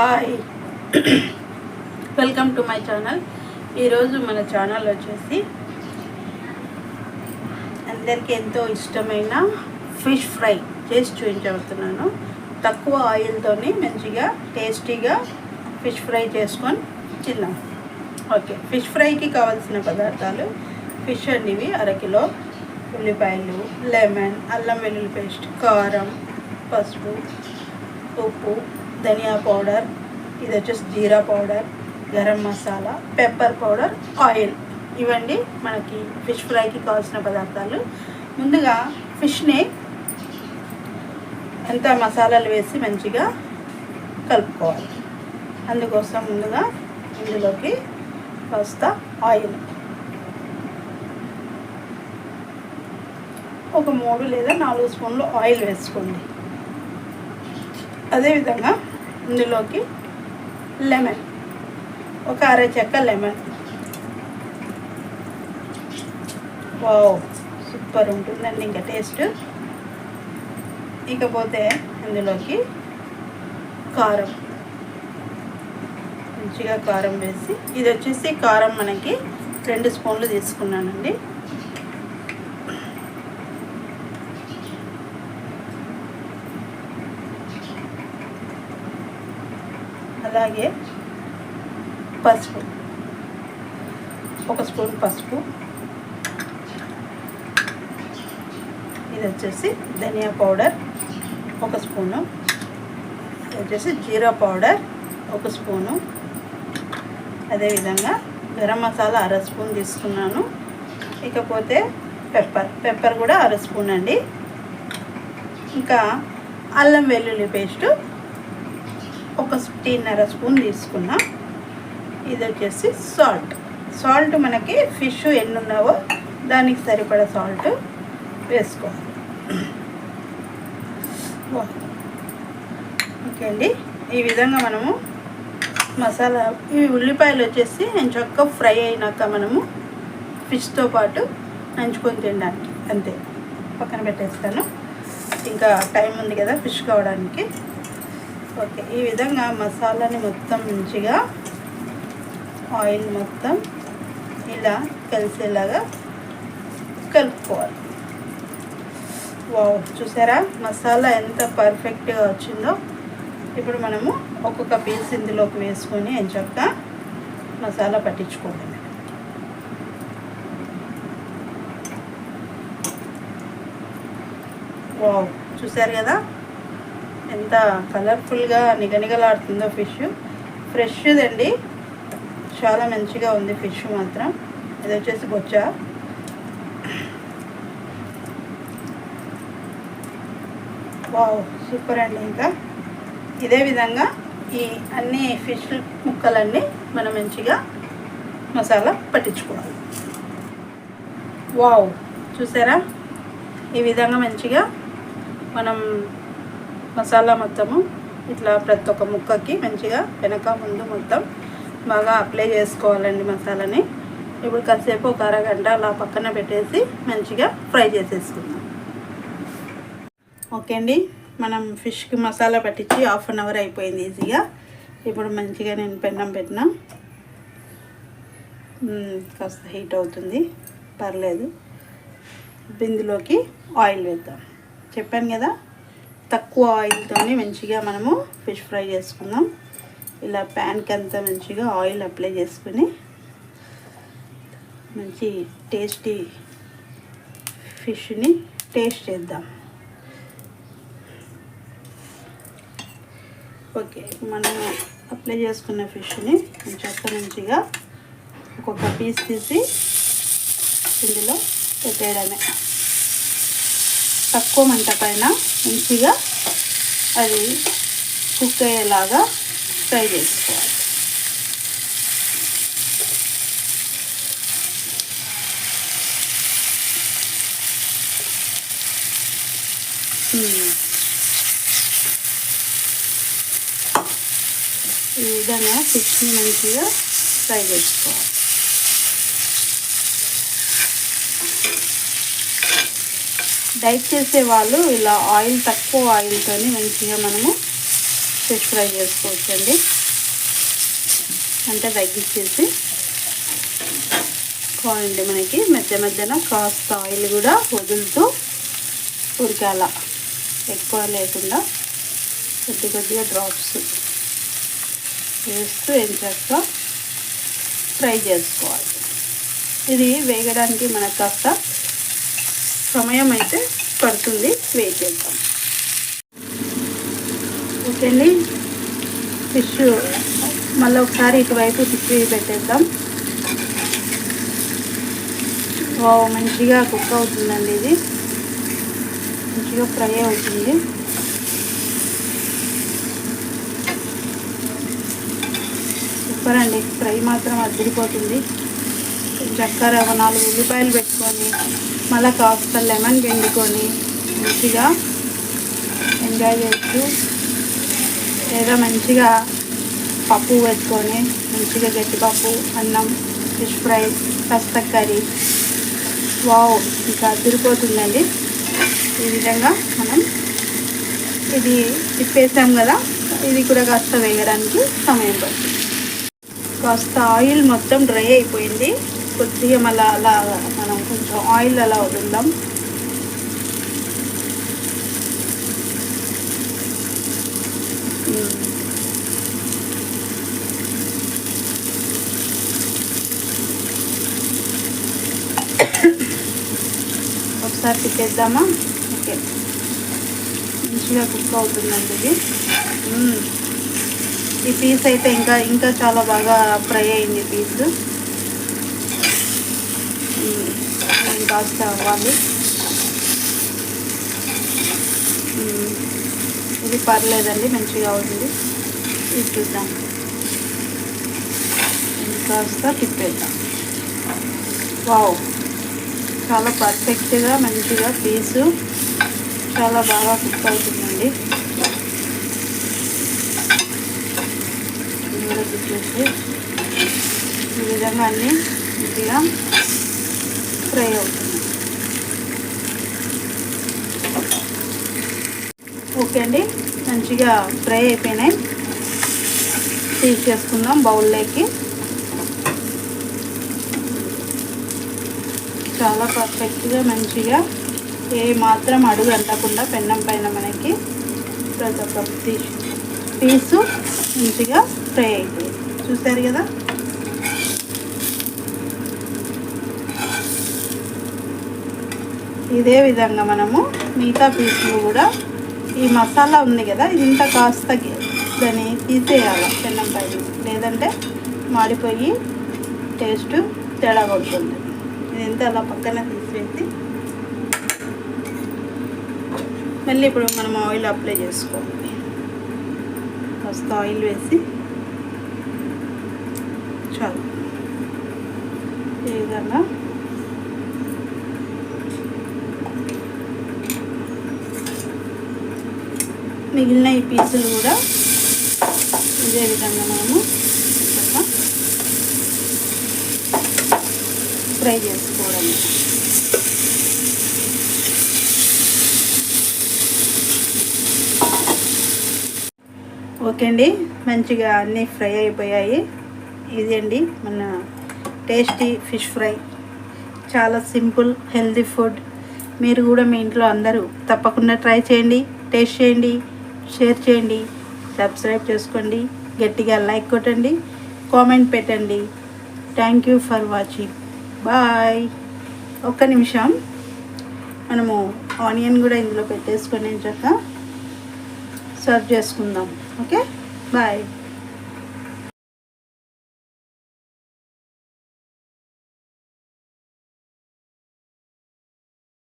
Hi. Welcome to my channel ఈరోజు మన channel వచ్చేసి అందరికీ ఎంతో ఇష్టమైన ఫిష్ ఫ్రై చేసి చూపించబోతున్నాను. తక్కువ ఆయిల్తోని మంచిగా టేస్టీగా ఫిష్ ఫ్రై చేసుకొని తిన్నాం. ఓకే ఫిష్ ఫ్రైకి కావాల్సిన పదార్థాలు ఫిష్ అండి ఇవి అరకిలో ఉల్లిపాయలు లెమన్ అల్లం వెల్లుల్లి పేస్ట్ కారం పసుపు ఉప్పు ధనియా పౌడర్ ఇది వచ్చేసి jeera powder garam masala pepper powder oil. ఇవండి మనకి ఫిష్ ఫ్రైకి కావాల్సిన పదార్థాలు. ముందుగా ఫిష్ని ఎంత మసాలాలు వేసి మంచిగా కలుపుకోవాలి. అందుకోసం ముందుగా ఇందులోకి కాస్త ఆయిల్. ఒక మూడు లేదా నాలుగు స్పూన్లు ఆయిల్ వేసుకోండి. అదేవిధంగా ఇందులోకి లెమన్. ఒక అర చెక్క లెమన్. వావ్ సూపర్ ఉంటుందండి ఇంకా టేస్ట్. ఇకపోతే ఇందులోకి కారం. మంచిగా కారం వేసి ఇది వచ్చేసి కారం మనకి రెండు స్పూన్లు తీసుకున్నానండి. అలాగే పసుపు. ఒక స్పూన్ పసుపు. ఇది వచ్చేసి ధనియా పౌడర్ ఒక స్పూను. ఇది వచ్చేసి జీరా పౌడర్ ఒక స్పూను. అదేవిధంగా గరం మసాలా అర స్పూన్ తీసుకున్నాను. ఇకపోతే పెప్పర్. పెప్పర్ కూడా అర స్పూన్ అండి. ఇంకా అల్లం వెల్లుల్లి పేస్టు ఒక ఫిఫ్టీన్నర స్పూన్ తీసుకున్నా. ఇది వచ్చేసి సాల్ట్. సాల్ట్ మనకి ఫిష్ ఎన్ని ఉన్నావో దానికి సరిపడా సాల్ట్ వేసుకోవాలి. ఓకే అండి. ఈ విధంగా మనము మసాలా ఇవి ఉల్లిపాయలు వచ్చేసి చక్క ఫ్రై అయినాక మనము ఫిష్తో పాటు నంచుకొని తినడానికి అంతే. పక్కన పెట్టేస్తాను. ఇంకా టైం ఉంది కదా ఫిష్ కావడానికి. ఓకే ఈ విధంగా మసాలాని మొత్తం మంచిగా ఆయిల్ మొత్తం ఇలా కలిసేలాగా కలుపుకోవాలి. వావ్ చూసారా? మసాలా ఎంత పర్ఫెక్ట్గా వచ్చిందో. ఇప్పుడు మనము ఒక్కొక్క పీస్ ఇందులోకి వేసుకొని ఎంచక్క మసాలా పట్టించుకోవాలి వావ్ చూసారు కదా? ఎంత కలర్ఫుల్గా నిగనిగలాడుతుందో ఫిష్ ఫ్రెష్దండి చాలా మంచిగా ఉంది ఫిష్ మాత్రం. ఇది వచ్చేసి బొచ్చ. వావ్ సూపర్ అండి ఇంకా. ఇదే విధంగా ఈ అన్ని ఫిష్ ముక్కలన్నీ మనం మంచిగా మసాలా పట్టించుకోవాలి. వావ్ చూసారా? ఈ విధంగా మంచిగా మనం మసాలా మొత్తము ఇట్లా ప్రతి ఒక్క ముక్కకి మంచిగా వెనక ముందు మొత్తం బాగా అప్లై చేసుకోవాలండి మసాలాని. ఇప్పుడు కాసేపు ఒక అరగంట అలా పక్కన పెట్టేసి మంచిగా ఫ్రై చేసేసుకుందాం. ఓకే అండి మనం ఫిష్కి మసాలా పట్టించి హాఫ్ అన్ అవర్ అయిపోయింది ఈజీగా. ఇప్పుడు మంచిగా నేను పెన్నం పెట్టిన. కాస్త హీట్ అవుతుంది పర్లేదు. బిందులోకి ఆయిల్ వేద్దాం. చెప్పాను కదా తక్కువ ఆయిల్తోనే మంచిగా మనము ఫిష్ ఫ్రై చేసుకుందాం. ఇలా ప్యాన్కి అంతా మంచిగా ఆయిల్ అప్లై చేసుకుని మంచి టేస్టీ ఫిష్ని టేస్ట్ చేద్దాం. ఓకే మనం అప్లై చేసుకున్న ఫిష్ని చక్క మంచిగా ఒక్కొక్క పీస్ తీసి ఇందులో పెట్టేయడమే. తక్కువ మంట పైన మంచిగా అది కుక్ అయ్యేలాగా ఫ్రై చేసుకోవాలి. ఈ విధంగా ఫిష్ని మంచిగా ఫ్రై చేసుకోవాలి. డైట్ చేసే వాళ్ళు ఇలా ఆయిల్ తక్కువ ఆయిల్తో మంచిగా మనము ఫిష్ ఫ్రై చేసుకోవచ్చండి. అంటే తగ్గించేసి కావాలండి మనకి మధ్య మధ్యన కాస్త ఆయిల్ కూడా వదులుతూ ఉరికాల ఎక్కువ లేకుండా కొద్ది కొద్దిగా డ్రాప్స్ వేస్తూ ఏం చేస్తా? ఫ్రై చేసుకోవాలి. ఇది వేగడానికి మనకు కాస్త సమయం అయితే పడుతుంది. వెయిట్ చేద్దాం. ఓకే అండి. ఫిష్ మళ్ళీ ఒకసారి ఇటువైపు తిప్పి పెట్టేద్దాం. వావ్ మంచిగా కుక్ అవుతుందండి ఇది. మంచిగా ఫ్రై అవుతుంది. సూపర్ అండి. ఫ్రై మాత్రం అదిరిపోతుంది చక్కెర ఒక నాలుగు ఉల్లిపాయలు వేసుకొని మళ్ళీ కాస్త లెమన్ పిండుకొని మంచిగా ఎంజాయ్ చేస్తూ లేదా మంచిగా పప్పు పెట్టుకొని మంచిగా గట్టిపప్పు అన్నం ఫిష్ ఫ్రై కాస్త కర్రీ వావ్ ఇంకా అదిరిపోతుందండి. ఈ విధంగా మనం ఇది తిప్పేసాం కదా ఇది కూడా కాస్త వేయడానికి సమయం పడుతుంది. కాస్త ఆయిల్ మొత్తం డ్రై అయిపోయింది. కొద్దిగా మళ్ళీ అలా మనం కొంచెం ఆయిల్ అలా వదులుదాం. Hmm. ఒకసారి తిప్పేద్దామా? ఓకే. మంచిగా కుక్ అవుతుందండి ఇది. Hmm. ఈ పీస్ అయితే ఇంకా ఇంకా చాలా బాగా ఫ్రై అయింది పీస్. కాస్త అవ్వాలి ఇది పర్లేదండి మంచిగా అవుతుంది. ఇది చూద్దాం. కాస్త తిప్పేద్దాం. వావ్. చాలా పర్ఫెక్ట్గా మంచిగా పీసు చాలా బాగా కుక్ అవుతుందండి. ఇది తిప్పేసి ఈ విధంగా అన్నీ మంచిగా ఫ్రై అవుతుంది ఓకే అండి మంచిగా ఫ్రై అయిపోయినాయి. తీసేసుకుందాం బౌల్లోకి. చాలా పర్ఫెక్ట్గా మంచిగా ఏ మాత్రం అడుగు అంటకుండా పెన్నం పైన మనకి ప్రతి ఒక్క పీసు మంచిగా ఫ్రై అయిపోయింది. చూసారు కదా? ఇదే విధంగా మనము మిగతా పీసులు కూడా ఈ మసాలా ఉంది కదా ఇంత కాస్త దాన్ని తీసేయాలి పెన్నం పైన. లేదంటే మాడిపోయి టేస్ట్ తేడా కొడుతుంది. ఇదంతా అలా పక్కన తీసేసి మళ్ళీ ఇప్పుడు మనం ఆయిల్ అప్లై చేసుకోవాలి. కాస్త ఆయిల్ వేసి చాలు. ఈ విధంగా మిగిలిన ఈ పీసులు కూడా ఇదే విధంగా మనము ఫ్రై చేసుకోవడం. ఓకే అండి మంచిగా అన్నీ ఫ్రై అయిపోయాయి. ఇది అండి మన టేస్టీ ఫిష్ ఫ్రై. చాలా సింపుల్ హెల్దీ ఫుడ్. మీరు కూడా మీ ఇంట్లో అందరూ తప్పకుండా ట్రై చేయండి టేస్ట్ చేయండి. షేర్ చేయండి సబ్స్క్రైబ్ చేసుకోండి గట్టిగా లైక్ కొట్టండి కామెంట్ పెట్టండి. Thank you for watching bye ఒక్క నిమిషం. మనము ఆనియన్ కూడా ఇందులో పెట్టేసుకొని చక్క సర్వ్ చేసుకుందాం. Okay bye